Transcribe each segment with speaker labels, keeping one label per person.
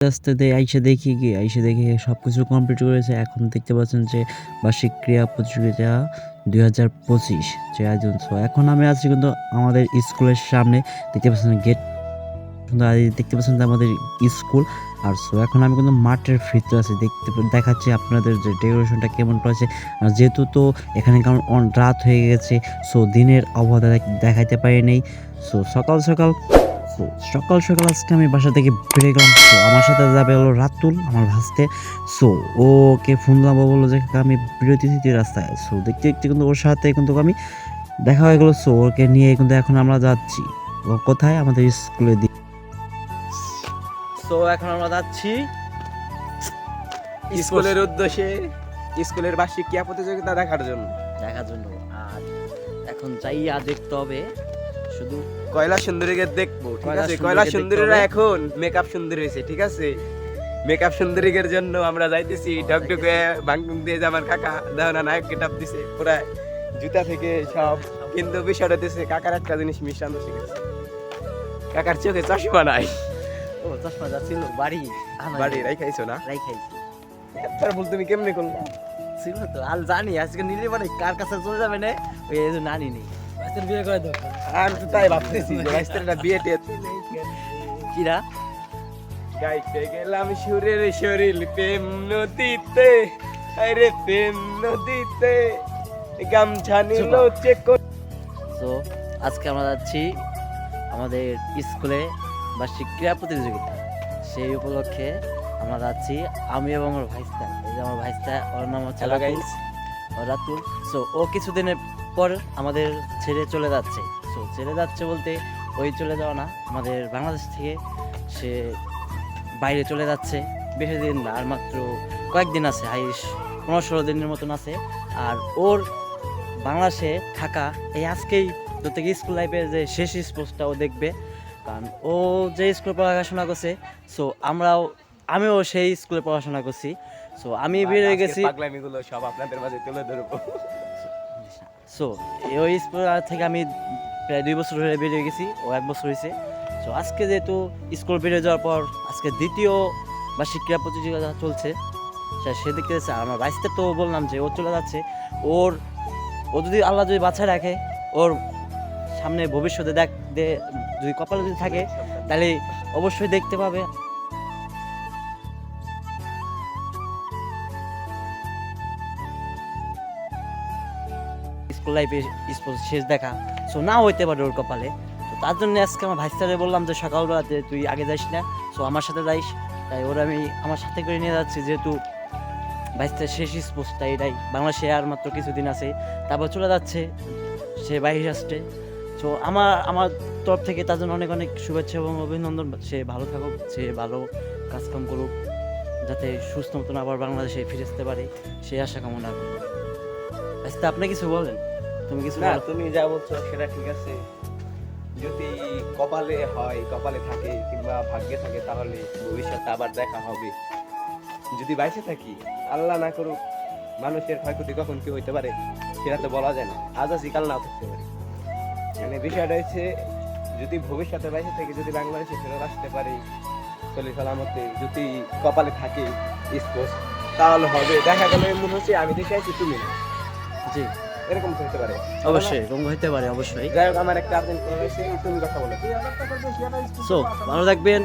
Speaker 1: আস্তে আইসে দেখি কি, আইসে দেখি সব কিছু কমপ্লিট করেছে। এখন দেখতে পাচ্ছেন যে বার্ষিক ক্রীড়া প্রতিযোগিতা দুই হাজার পঁচিশ, যে আয়োজন। এখন আমি আছি কিন্তু আমাদের স্কুলের সামনে। দেখতে পাচ্ছেন গেট দেখতে পাচ্ছেন আমাদের স্কুল। আর সো এখন আমি কিন্তু মাঠের ভিতরে আছি। দেখতে দেখাচ্ছি আপনাদের যে ডেকোরেশনটা কেমন করেছে। আর যেহেতু তো এখানে কারণ রাত হয়ে গেছে সো দিনের আবহাওয়া দেখাইতে পারি নেই। সো সকাল সকাল সো সকাল সকাল আজকে আমি বাসা থেকে বেরিয়ে গেলাম সো আমার সাথে যাবে হলো রাতুল আমার ভাসতে। সো ওকে ফোন লাগাবো বলল যে আমি বিরতি দিতে রাস্তায়। সো দেখতে দেখতে কিন্তু ওর সাথে কিন্তু আমি দেখা হয়ে গেলো। সো ওকে নিয়ে কিন্তু এখন আমরা যাচ্ছি। ও কোথায়? আমাদের স্কুলে দিকে।
Speaker 2: তো এখন আমরা যাচ্ছি
Speaker 3: স্কুলের উদ্দেশ্যে স্কুলের বার্ষিক ক্রিয়া প্রতিযোগিতা দেখার জন্য।
Speaker 2: দেখার জন্য। আর এখন চাইয়া দেখতে হবে। শুধু
Speaker 3: কয়লা সুন্দরীকে দেখব ঠিক আছে? কয়লা সুন্দরীরা এখন মেকআপ সুন্দর হয়েছে ঠিক আছে? মেকআপ সুন্দরীকের জন্য আমরা যাইতেছি ঢকঢকে বাংকুম দিয়ে আমার কাকা। দেখো না নায়ক গেটাপ দিছে পুরা জুতা থেকে সব। কিন্তু বিষয়টা দিছে কাকার একটা জিনিস মিশানো শিখেছে কাকার চোখে চশমা নাই।
Speaker 2: ও চশমা যাচ্ছিল বাড়ি আনা
Speaker 3: বাড়ি রাই খাইছো না?
Speaker 2: রাই খাইছি
Speaker 3: তার বল তুমি কেমনে করলে?
Speaker 2: ছিল তো আল জানি আজকে নিলে মানে কার কাছে চলে যাবে না? ওই জন্য আনি নেই তোর বিয়ে করে দাও।
Speaker 3: আমি তো তাই ভাবতেছি যে রাস্তাটা বিয়ে টিয়ে
Speaker 2: কিরা?
Speaker 3: গাইতে গেলাম সুরের শরীর প্রেম নদীতে। আরে প্রেম নদীতে। গামছা নিল চেক
Speaker 2: তো আজকে আমরা যাচ্ছি আমাদের স্কুলে বার্ষিক ক্রীড়া প্রতিযোগিতা সেই উপলক্ষে আমরা যাচ্ছি আমি এবং ওর ভাইস্তা। এই যে আমার ভাইস্তা ওর নাম হচ্ছে রাতুল। সো ও কিছুদিনের পর আমাদের ছেড়ে চলে যাচ্ছে। সো ছেড়ে যাচ্ছে বলতে ওই চলে যাওয়া না। আমাদের বাংলাদেশ থেকে সে বাইরে চলে যাচ্ছে। বেশি দিন না আর মাত্র কয়েকদিন আছে হাইস পনেরো ষোলো দিনের মতন আছে। আর ওর বাংলাদেশে থাকা এই আজকেই প্রত্যেক স্কুল লাইফের যে শেষ স্পোর্টসটা ও দেখবে। কারণ ও যে স্কুলে পড়াশোনা করছে সো আমরাও আমিও সেই স্কুলে পড়াশোনা করছি। সো আমি বের হয়ে গেছি।
Speaker 3: পাগলামিগুলো সব আপনাদের মাঝে তুলে ধরবো।
Speaker 2: সো ওই স্কুল থেকে আমি প্রায় দুই বছর ধরে বেরিয়ে গেছি, ও এক বছর হয়েছে। তো আজকে যেহেতু স্কুল বেরিয়ে যাওয়ার পর আজকে দ্বিতীয় বার্ষিক ক্রীড়া প্রতিযোগিতা চলছে সেদিক আমার বাইসতে তো বললাম যে ও চলে যাচ্ছে। ওর, ও যদি আল্লাহ যদি বাছায় রাখে, ওর সামনে ভবিষ্যতে দেখ যদি কপালে যদি থাকে, তাহলে অবশ্যই দেখতে পাবে। স্কুল লাইফে স্পোর্টস শেষ দেখা। সো না হইতে পারে ওর কপালে। তো তার জন্য আজকে আমার ভাইস্তারে বললাম যে, সকালবেলাতে তুই আগে যাইস না। সো আমার সাথে যাইস। তাই ওরা আমি আমার সাথে করে নিয়ে যাচ্ছি, যেহেতু ভাইস্তার শেষ স্পোর্টসটা এটাই। বাংলাদেশে আর মাত্র কিছুদিন আছে। তারপর চলে যাচ্ছে সে বাইরে আসছে। সো আমার আমার তরফ থেকে তার জন্য অনেক অনেক শুভেচ্ছা এবং অভিনন্দন। সে ভালো থাকুক, সে ভালো কাজকাম করুক, যাতে সুস্থ মতন আবার বাংলাদেশে ফিরে আসতে পারে। সেই আশা কামনা করি। আচ্ছা আপনি কিছু বলেন। তুমি কিছু
Speaker 3: না তুমি যা বলছো সেটা ঠিক আছে। যদি কপালে হয় কপালে থাকে কিংবা ভাগ্যে থাকে তাহলে ভবিষ্যতে আবার দেখা হবে। যদি বাইসে থাকি আল্লাহ না করুক মানুষের ক্ষয়ক্ষতি কখন কি হইতে পারে সেটা তো বলা যায় না। আজ আছি কাল নাও থাকতে পারে। মানে বিষয়টা হচ্ছে যদি ভবিষ্যতে বাইসে থেকে যদি বাংলাদেশে ফেরত আসতে পারি চলে সালামতে যদি কপালে থাকে স্পোর্টস তাহলে হবে। দেখা গেল মনে হচ্ছে আমি দেখে আছি তুমি না।
Speaker 2: জি।
Speaker 3: এরকম হইতে পারে।
Speaker 2: অবশ্যই এরকম হইতে পারে অবশ্যই।
Speaker 3: যাই হোক আমার একটা আর্জেন্ট কল তুমি কথা বলো।
Speaker 2: সো ভালো থাকবেন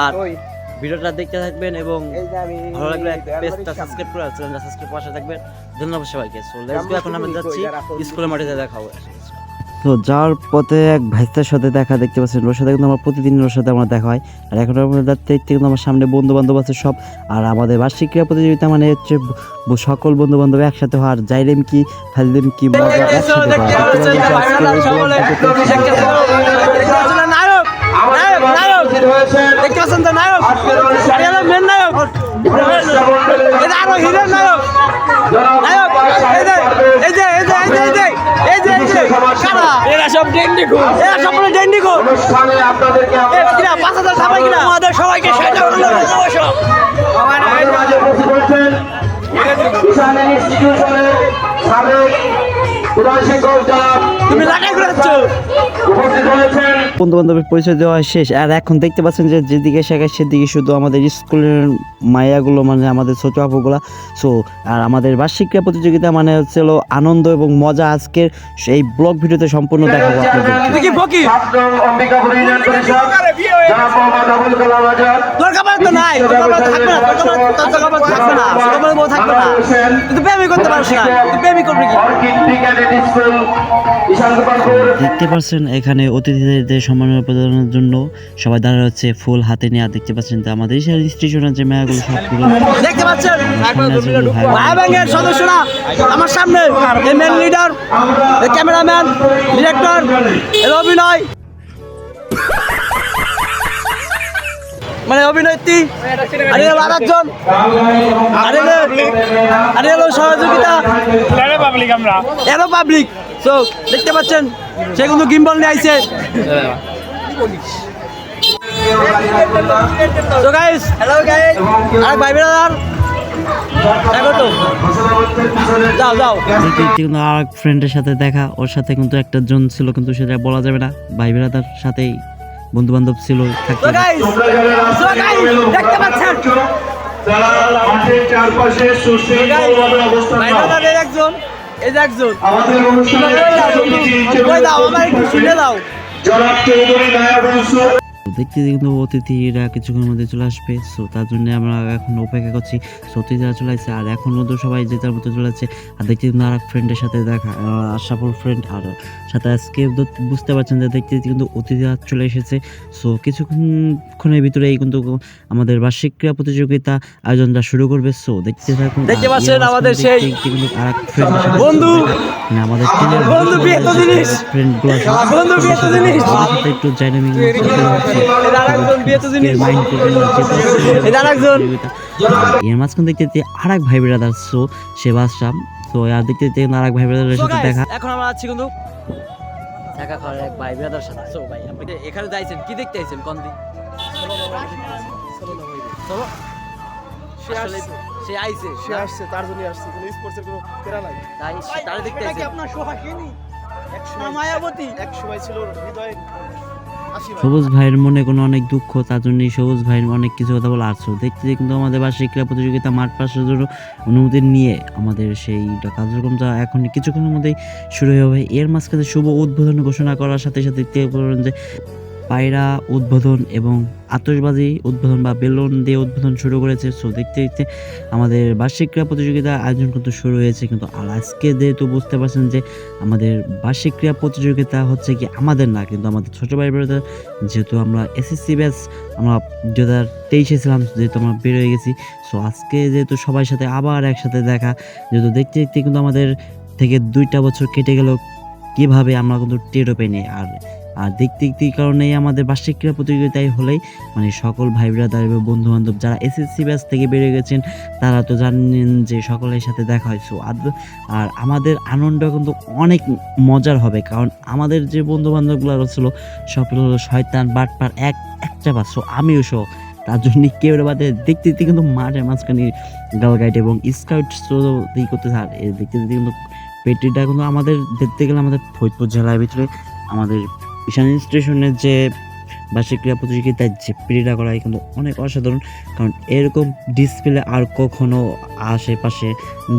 Speaker 2: আর ভিডিওটা দেখতে থাকবেন এবং ভালো লাগলে পেজটা সাবস্ক্রাইব করে চ্যানেলটা সাবস্ক্রাইব পাশে থাকবেন। ধন্যবাদ সবাইকে। সো লেটস গো এখন আমরা যাচ্ছি স্কুলের মাঠে দেখা হবে।
Speaker 1: তো যাওয়ার পথে এক ভাইস্তার সাথে দেখা দেখতে পাচ্ছেন ওর সাথে কিন্তু আমার প্রতিদিন ওর সাথে আমার দেখা হয়। আর এখন দেখতে কিন্তু আমার সামনে বন্ধু বান্ধব আছে সব। আর আমাদের বার্ষিক ক্রীড়া প্রতিযোগিতা মানে হচ্ছে সকল বন্ধু বান্ধব একসাথে হওয়া। আর যাইলেম কি ফাইলেম কি মজা একসাথে
Speaker 2: নায়ক সব ডেন্ডি গো এরা সব বলে ডেন্ডি গো
Speaker 4: অনুষ্ঠানে আপনাদেরকে
Speaker 2: কিরা পাঁচ হাজার সবাই কিনা আমাদের সবাইকে সেটা করল
Speaker 4: আমাদের মাঝে উপস্থিত হয়েছেন কিষান ইনস্টিটিউশনের সাবেক প্রধান শিক্ষক জনাব
Speaker 1: তুমি লাগাই ঘুরাচ্ছ
Speaker 2: বন্ধু বান্ধবের পরিচয় দেওয়া শেষ। আর এখন দেখতে পাচ্ছেন যে যেদিকে শেখায় সেদিকে শুধু আমাদের স্কুলের মায়াগুলো মানে আমাদের ছোট আপুগুলা। সো আর আমাদের বার্ষিক ক্রীড়া প্রতিযোগিতা মানে হচ্ছে আনন্দ এবং মজা। আজকের এই ব্লগ ভিডিওতে সম্পূর্ণ দেখাবো আপনাদের
Speaker 1: তো
Speaker 2: দেখতে পাচ্ছেন এখানে অতিথিদের সম্মাননা প্রদানের জন্য সবাই দাঁড়া হচ্ছে ফুল হাতে নিয়ে। আর দেখতে পাচ্ছেন যে আমাদের এই স্টেশনের যে মেয়াগুলো সবগুলো
Speaker 1: দেখতে পাচ্ছেন?
Speaker 2: সম্মানের জন্য
Speaker 1: ভাই ব্যাংকের সদস্যরা আমার সামনে এই মেন লিডার ক্যামেরাম্যান ডিরেক্টর এর অভিনয়। মানে অভিনেত্রী আর আরেকজন। আর আর এর সহযোগিতা। এরও পাবলিক সো দেখতে পাচ্ছেন সে কিন্তু গিম্বল নিয়ে আইছে। তো গাইস হ্যালো গাইস আর ভাই ব্রাদার
Speaker 2: কিন্তু এক ফ্রেন্ডের সাথে দেখা। ওর সাথে কিন্তু একটা জন ছিল কিন্তু সেটা বলা যাবে না। ভাই বেড়াদার সাথেই বন্ধু বান্ধব ছিল
Speaker 1: দেখতে পাচ্ছেন।
Speaker 5: তারা মাঠের চারপাশে সুশৃঙ্খলভাবে অবস্থান।
Speaker 1: ব্রাদার একজন। এই যে একজন।
Speaker 5: আমাদের অনুষ্ঠানের
Speaker 1: কই দাও আমার একটু শুনে দাও।
Speaker 5: জনাব চৌধুরী নায়াব
Speaker 2: দেখতে কিন্তু অতিথিরা কিছুক্ষণের মধ্যে চলে আসবে সো তার জন্য আমরা এখন অপেক্ষা করছি সো অতিথিরা চলে আসছে আর এখন মতো সবাই যে তার মতো চলে যাচ্ছে আর দেখতে কিন্তু আর এক ফ্রেন্ডের সাথে দেখা আশরাফুল ফ্রেন্ড আর সাথে আজকে বুঝতে পারছেন যে দেখতে কিন্তু অতিথিরা চলে এসেছে সো কিছুক্ষণের ভিতরেই কিন্তু আমাদের বার্ষিক ক্রীড়া প্রতিযোগিতা আয়োজনটা শুরু করবে সো দেখতে থাকুন
Speaker 1: দেখতে পাচ্ছেন আমাদের সেই বন্ধু!
Speaker 2: মানে আমাদের
Speaker 1: বন্ধু বিয়ে তো জিনিস!
Speaker 2: ফ্রেন্ডগুলো
Speaker 1: বন্ধু বিয়ে তো জিনিস!
Speaker 2: একটু ডাইনামিক এর মাঝখান দেখতে দেখতে আর এক ভাই ব্রাদার শো সে বাসরাম তো আর দেখতে দেখতে আর এক ভাই ব্রাদারের সাথে দেখা।
Speaker 1: এখন আমরা আছি কিন্তু দেখা করার এক ভাই ব্রাদার সাথে। সো ভাই আপনি এখানে যাইছেন? কি দেখতে আইছেন? কোন দিন? চলো।
Speaker 4: সে আসছে।
Speaker 1: সে আইছে।
Speaker 4: সে আসছে তার জন্য আসছে। কোনো স্পোর্টসের কোনো প্রেরণা নাই।
Speaker 1: তাই তারে দেখতে আইছে?
Speaker 4: আপনার সোহাগিনী এক সময়
Speaker 1: মায়াবতী?
Speaker 4: এক সময় ছিল হৃদয়।
Speaker 2: সবুজ ভাইয়ের মনে কোনো অনেক দুঃখ, তার জন্যই সবুজ ভাইয়ের অনেক কিছু কথা বলে আসছো দেখতে কিন্তু আমাদের বার্ষিক ক্রীড়া প্রতিযোগিতা মাঠ পাশের জন্য অনুমতি নিয়ে আমাদের সেই কার্যক্রমটা এখন কিছুক্ষণের মধ্যেই শুরু হবে এর মাঝখানে শুভ উদ্বোধন ঘোষণা করার সাথে সাথে দেখতে যে পায়রা উদ্বোধন এবং আতশবাজি উদ্বোধন বা বেলুন দিয়ে উদ্বোধন শুরু করেছে। সো দেখতে দেখতে আমাদের বার্ষিক ক্রীড়া প্রতিযোগিতা আয়োজন কিন্তু শুরু হয়েছে। কিন্তু আর আজকে যেহেতু বুঝতে পারছেন যে আমাদের বার্ষিক ক্রীড়া প্রতিযোগিতা হচ্ছে কি আমাদের না, কিন্তু আমাদের ছোটো ভাই বোনেদের, যেহেতু আমরা এসএসসি ব্যাচ আমরা দু হাজার তেইশে ছিলাম, যেহেতু আমরা বের হয়ে গেছি। সো আজকে যেহেতু সবার সাথে আবার একসাথে দেখা, যেহেতু দেখতে দেখতে কিন্তু আমাদের থেকে দুইটা বছর কেটে গেল, কীভাবে আমরা কিন্তু টেরও পাইনি। আর আর দেখতে দেখতে কারণেই আমাদের বার্ষিক ক্রীড়া প্রতিযোগিতায় হলেই মানে সকল ভাই ব্রাদার এবং বন্ধু বান্ধব যারা এসএসসি ব্যাচ থেকে বেরিয়ে গেছেন, তারা তো জানেন যে সকলের সাথে দেখা হয়। সো আর আমাদের আনন্দ কিন্তু অনেক মজার হবে, কারণ আমাদের যে বন্ধু বান্ধবগুলো ছিল সব হলো শয়তান, বাটপার, এক একটা বাস সো আমিও সহ। তার জন্য কেউ বাদে দেখতে দেখতে কিন্তু মাঠের মাঝখানে গাল গাইড এবং স্কাউট দিই করতে এ দেখতে দেখতে কিন্তু পেটিটা কিন্তু আমাদের দেখতে গেলে আমাদের ফরিদপুর জেলার ভিতরে আমাদের ঈশান স্টেশনের যে বার্ষিক ক্রীড়া প্রতিযোগিতায় যে পেটিটা করা হয় কিন্তু অনেক অসাধারণ। কারণ এরকম ডিসপ্লে আর কখনো আশেপাশে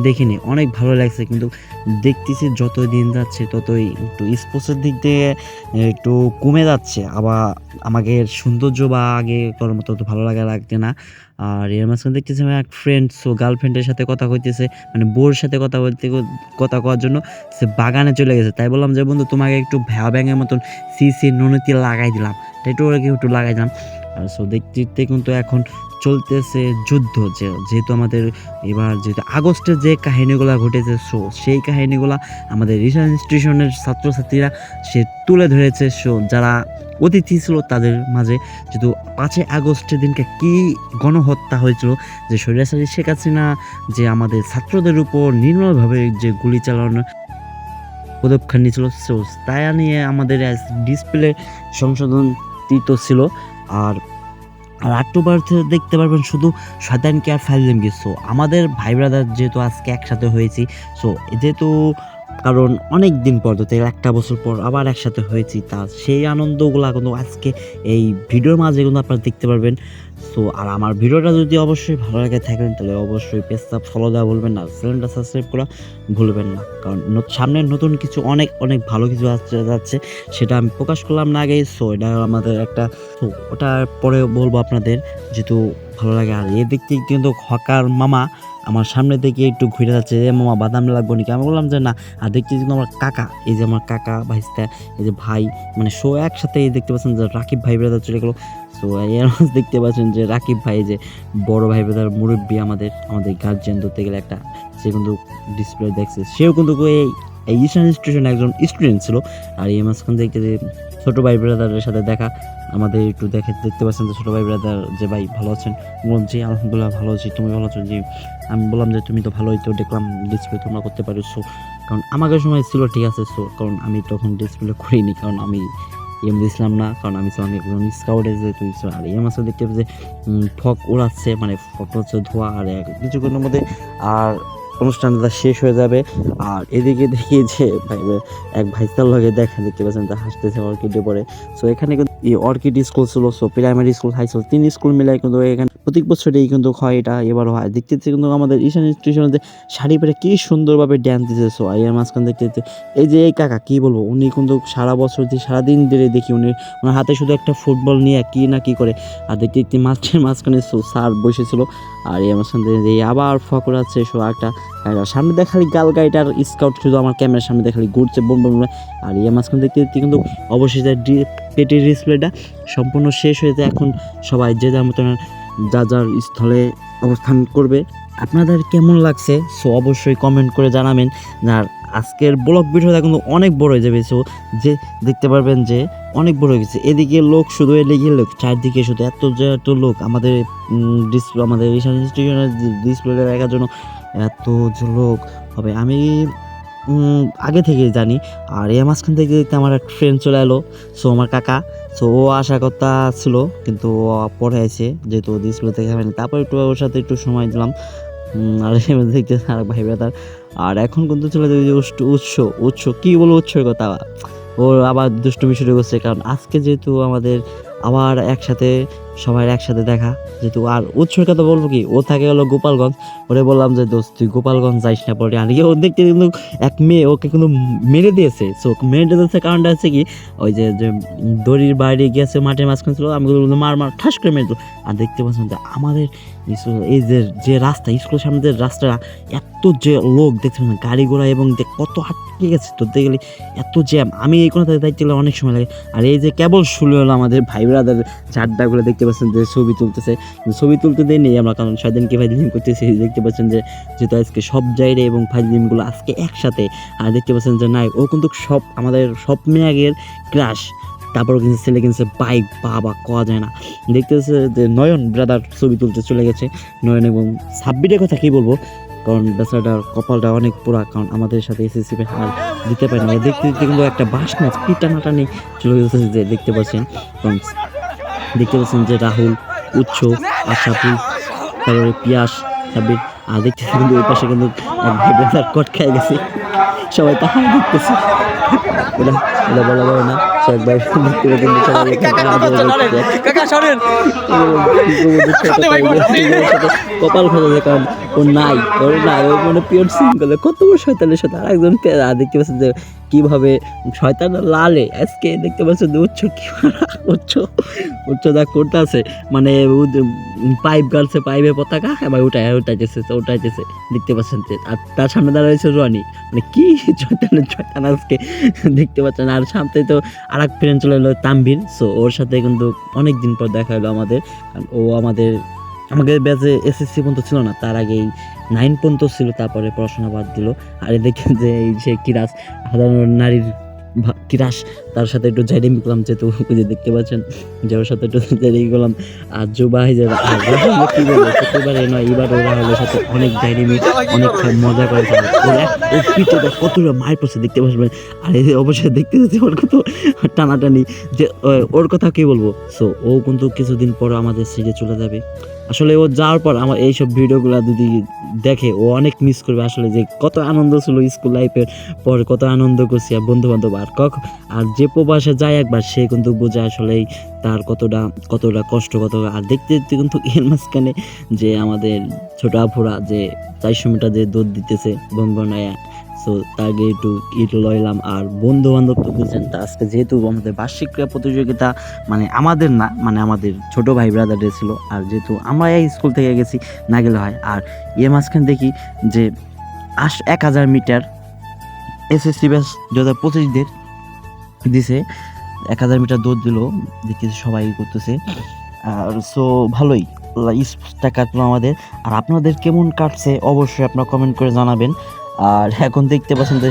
Speaker 2: দেখিনি। অনেক ভালো লাগছে, কিন্তু দেখতেছি যত দিন যাচ্ছে, ততই একটু স্পোর্টসের দিক দিয়ে একটু কমে যাচ্ছে। আবার আমাকে সৌন্দর্য বা আগে করার মতো তো ভালো লাগা লাগছে না। আর এর মাঝখানে দেখতেছি আমার এক ফ্রেন্ড সো গার্লফ্রেন্ডের সাথে কথা কইতেছে মানে বোর সাথে কথা বলতে, কথা কওয়ার জন্য সে বাগানে চলে গেছে। তাই বললাম যে, বন্ধু, তোমাকে একটু ভ্যা ব্যাঙের মতন সি সি ননীতি লাগাই দিলাম। তাই একটু একটু লাগাই দিলাম। আর সো দেখতে দেখতে কিন্তু এখন চলতেছে যুদ্ধ যে, যেহেতু আমাদের এবার যেহেতু আগস্টের যে কাহিনীগুলো ঘটেছে, সো সেই কাহিনীগুলো আমাদের রিসার্চ ইনস্টিটিউশনের ছাত্রছাত্রীরা সে তুলে ধরেছে। সো যারা অতিথি ছিল তাদের মাঝে যেহেতু পাঁচই আগস্টের দিনকে কি গণহত্যা হয়েছিল যে স্বৈরাচারী শেখ হাসিনা যে আমাদের ছাত্রদের উপর নির্মলভাবে যে গুলি চালানোর পদক্ষেপ নিয়েছিল, সো তাই নিয়ে আমাদের ডিসপ্লে সংশোধন তো ছিল। আর আর অক্টোবর দেখতে পারবেন শুধু শয়তানকে আর ফাইজলামকে সো আমাদের ভাই ব্রাদার যেহেতু আজকে একসাথে হয়েছি সো যেহেতু কারণ অনেক দিন পর তো একটা বছর পর আবার একসাথে হয়েছি তা সেই আনন্দগুলো কিন্তু আজকে এই ভিডিওর মাঝে কিন্তু আপনারা দেখতে পারবেন। সো, আর আমার ভিডিওটা যদি অবশ্যই ভালো লাগে থাকেন, তাহলে অবশ্যই পেজটা ফলো দেওয়া ভুলবেন না চ্যানেলটা সাবস্ক্রাইব করা ভুলবেন না। কারণ সামনে নতুন কিছু, অনেক অনেক ভালো কিছু আসছে, যাচ্ছে, সেটা আমি প্রকাশ করলাম না আগেই। সো, এটা আমাদের একটা তো ওটা পরে বলব আপনাদের, যেহেতু ভালো লাগে, আর এদিক থেকে কিন্তু হকার মামা আমার সামনে থেকে একটু ঘুরে যাচ্ছে যে মামা, বাদাম লাগবো নাকি? আমি বললাম যে, না। আর দেখছি কিন্তু আমার কাকা, এই যে আমার কাকা ভাইস্তা, এই যে ভাই মানে শো একসাথে দেখতে পাচ্ছেন যে রাকিব ভাই ব্রাদার চলে গেলো। সো এর মাঝে দেখতে পাচ্ছেন যে রাকিব ভাই যে বড় ভাই ব্রাদার মুরব্বী আমাদের আমাদের গার্জিয়ান ধরতে গেলে একটা, সে কিন্তু ডিসপ্লে দেখছে। সেও কিন্তু এই এই ইস্টার্ন ইনস্টিটিউশন একজন স্টুডেন্ট ছিল। আর এই মাঝখান থেকে যে ছোটো ভাই ব্রাদারের সাথে দেখা, আমাদের একটু দেখে দেখতে পাচ্ছেন যে ছোটো ভাই ব্রাদার যে ভাই ভালো আছেন। বলছি আলহামদুলিল্লাহ ভালো আছি। তুমি ভালো আছো? জি। আমি বললাম যে, তুমি তো ভালোই তো দেখলাম ডিসপ্লে তোমরা করতে পারো সো কারণ আমাকে সময় ছিল, ঠিক আছে সো কারণ আমি তখন ডিসপ্লে করিনি, কারণ আমি এম দিয়েছিলাম না, কারণ আমি ছিলাম একজন স্কাউটে যে তুই আর এম আসলে দেখতে যে ফক উড়াচ্ছে মানে ফটো হচ্ছে ধোয়া আর কিছুক্ষণের মধ্যে আর অনুষ্ঠানটা শেষ হয়ে যাবে। আর এদিকে দেখি যে, ভাই এক ভাইস্তার লগে দেখা দেখতে পাচ্ছেন, তা হাসতেছে অর্কিডে পরে। সো এখানে কিন্তু এই অর্কিড স্কুল ছিল so primary school high school তিন স্কুল মিলাই কিন্তু এখানে প্রত্যেক বছরেই কিন্তু হয় এটা এবারও হয়। দেখতে কিন্তু আমাদের ঈশান ইনস্টিটিউশনে শাড়ি পরে কি সুন্দরভাবে ড্যান্স দিতেছে সো আই এর মাঝখান দেখতে এই যে এই কাকা, কি বলব, উনি কিন্তু সারা বছর দিয়ে সারাদিন ধরে দেখি উনি, ওনার হাতে শুধু একটা ফুটবল নিয়ে কি না কি করে। আর দেখতে দেখতে মাঝের মাঝখানে সো স্যার বসেছিল, আর এই মাঝখান যে আবার ফকর আছে সো একটা সামনে দেখালি গাল গাইটার স্কাউট শুধু আমার ক্যামেরার সামনে দেখালি ঘুরছে, বোম বোম। আর ইয়ে মাঝখান দেখতে দেখতে কিন্তু অবশ্যই ডি- পেটির ডিসপ্লেটা সম্পূর্ণ শেষ হয়েছে এখন সবাই যে যার মতন যা যার স্থলে অবস্থান করবে। আপনাদের কেমন লাগছে? সো অবশ্যই কমেন্ট করে জানাবেন। আর আজকের ব্লগ ভিডিওটা কিন্তু অনেক বড় হয়ে যাবে। সো যে দেখতে পারবেন যে অনেক বড় হয়ে গেছে। এদিকে লোক শুধু এদিকে লোক, চারদিকে শুধু এত যে এত লোক। আমাদের ডিসপ্লে আমাদের ঈশান ইনস্টিটিউশনের ডিসপ্লে দেখার জন্য এত লোক। হবে আমি আগে থেকে জানি। আর এই মাঝখান থেকে দেখতে আমার ফ্রেন্ড চলে এলো, সো আমার কাকা। সো ও আসার কথা ছিল, কিন্তু ও পরে আছে যেহেতু ডিসপ্লে থেকে হয়নি তারপর একটু ওর সাথে একটু সময় দিলাম। আর দেখতে আর ভাই ব্রাদার। আর এখন কিন্তু চলে যাবে যে উৎস উৎস উৎস। কী বলব উৎসের কথা? ওর আবার দুষ্টুমি শুরু করছে, কারণ আজকে যেহেতু আমাদের আবার একসাথে সবাই একসাথে দেখা। যেহেতু আর উৎসের কথা বলব কি, ও থাকে হলো গোপালগঞ্জ। ওরে বললাম যে, দোস্ত, তুই গোপালগঞ্জ যাইস না পরে। আর ইয়ে ও দেখতে কিন্তু এক মেয়ে, ওকে কিন্তু মেরে দিয়েছে। সো মেরে দিয়েছে কারণটা হচ্ছে কি, ওই যে দড়ির বাইরে গেছে মাঠের মাঝখানে ছিল, আমি বললাম মার মার ঠাস করে মেরে আর দেখতে পাচ্ছেন যে, আমাদের এই যে যে রাস্তা স্কুলের সামনে যে রাস্তাটা এত যে লোক, দেখতে পাচ্ছেন গাড়ি ঘোড়া এবং কত আটকে গেছে, ধরতে গেলে এত জ্যাম। আমি এই কোনো দায়িত্ব অনেক সময় লাগে। আর এই যে কেবল শুরু হলো আমাদের ভাই ব্রাদার চারটাগুলো দেখতে পাচ্ছেন যে ছবি তুলতেছে। ছবি তুলতে দেয় নেই আমরা কারণ সেদিনকে ভাই দিন করতেছি, দেখতে পাচ্ছেন যে যেহেতু আজকে সব জায়গায় এবং ফাইলিমগুলো আজকে একসাথে। আর দেখতে পাচ্ছেন যে নাই, ও কিন্তু সব আমাদের সব মেয়াগের ক্রাশ তারপর কিন্তু ছেলে কিনছে বাইক বাবা কওয়া যায় না। দেখতেছে যে নয়ন ব্রাদার ছবি তুলতে চলে গেছে। নয়ন এবং সাব্বিরের কথা কি বলব? কারণ বেচারাটার কপালটা অনেক পোড়া, কারণ আমাদের সাথে এসএসসি আর দিতে পারে না দেখতে দেখতে কিন্তু একটা বাস না স্পিড টানাটানি চলে গেছে যে দেখতে পাচ্ছেন। কারণ দেখতে পাচ্ছেন যে রাহুল, উচ্চ, আশাপুর, তারপরে পিয়াস সাবির আর দেখতে কিন্তু ওই পাশে কিন্তু এক কট খেয়ে গেছে। সবাই তাহাই দেখতেছে। বলা যাবে না সে একবার দেখতে পেয়ে কিন্তু সবাই এখানে আদর করছে।
Speaker 1: কাকা সরেন
Speaker 2: কপাল খোঁজা কারণ ও নাই ওর নাই ও মানে পিওর সিঙ্গল কত বড় শয়তানের সাথে আরেকজন দেখতে পাচ্ছেন যে কীভাবে শয়তান লালে। আজকে দেখতে পাচ্ছেন যে উচ্চ কি উচ্চ উচ্চ উচ্চতা করতে আছে মানে পাইপ গালছে পাইপে পতাকা, এবার উঠায়, উঠাইতেছে উঠাইতেছে, দেখতে পাচ্ছেন যে, আর তার সামনে দাঁড়া রনি। মানে কি শয়তানের শয়তান আজকে, দেখতে পাচ্ছেন, আর সামনে তো আর এক ফ্রেন্ড চলে এলো তাম্বির সো ওর সাথে কিন্তু অনেক দিন পর দেখা হলো আমাদের, কারণ ও আমাদের আমাদের ব্যাচে এসএসসি পর্যন্ত ছিল না, তার আগেই নাইন পর্যন্ত ছিল, তারপরে পড়াশোনা বাদ দিল। আর এদিকে যে এই সে কিরাস সাধারণ নারীর কিরাস, তার সাথে একটু জাইডিমি করলাম ওই যে দেখতে পাচ্ছেন, যে ওর সাথে একটু জাইডিমি করলাম আর জুবাই যে বলব নয়, এবার ওরা রাহুলের সাথে অনেক জাইডিমি অনেক মজা করে ওরা কতটা মায়ের পড়ছে দেখতে পাচ্ছেন আর এই যে অবশ্যই দেখতে পাচ্ছি ওর কত টানাটানি। যে ওর কথা কি বলব? সো ও কিন্তু কিছুদিন পর আমাদের সিটে চলে যাবে। আসলে ও যাওয়ার পর আমার এইসব ভিডিওগুলো যদি দেখে, ও অনেক মিস করবে আসলে যে কত আনন্দ ছিল স্কুল লাইফের পর, কত আনন্দ করছি আর বন্ধু বান্ধব আর কক, আর যে প্রবাসে যায় একবার, সে কিন্তু বোঝে আসলেই তার কতটা কতটা কষ্ট কত আর দেখতে দেখতে কিন্তু এর মাঝখানে যে আমাদের ছোট আপুরা যে চারশো মিটার যে দৌড় দিতেছে বঙ্গনায়া সো তাকে একটু ইট লইলাম আর বন্ধু বান্ধব তো বুঝছেন, তা আজকে যেহেতু আমাদের বার্ষিক ক্রীড়া প্রতিযোগিতা মানে আমাদের না মানে আমাদের ছোট ভাই ব্রাদারদের ছিল, আর যেহেতু আমরা এই স্কুল থেকে গেছি, না গেলে হয়। আর এর মাঝখানে দেখি যে, আশ এক হাজার মিটার এসএসসি ব্যাস দু হাজার পঁচিশদের দিছে, এক হাজার মিটার দৌড় দিল দেখতেছি সবাই করতেছে। আর সো ভালোই স্পোর্টসটা কাটলো আমাদের। আর আপনাদের কেমন কাটছে, অবশ্যই আপনারা কমেন্ট করে জানাবেন। আর এখন দেখতে পাচ্ছেন যে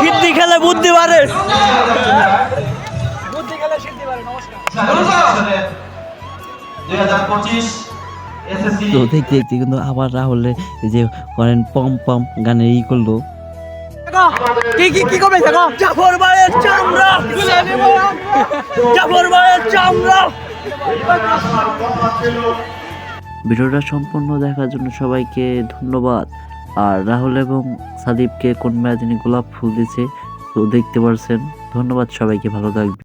Speaker 1: সিদ্ধি খেলে বুদ্ধি বাড়ে।
Speaker 5: দুই হাজার পঁচিশ এসএসসি
Speaker 2: তো দেখতে দেখতে কিন্তু আবার রাহুলের যে করেন পম পম গানের ই করল।
Speaker 1: কি কি কি করবে দেখো। জাফর ভাইয়ের চামড়া। জাফর ভাইয়ের চামড়া।
Speaker 2: ভিডিওটা সম্পূর্ণ দেখার জন্য সবাইকে ধন্যবাদ। আর রাহুল এবং সাদীপকে কোন ম্যাচ গোলাপ ফুল দিছে তো দেখতে পারছেন। ধন্যবাদ সবাইকে ভালো থাকবে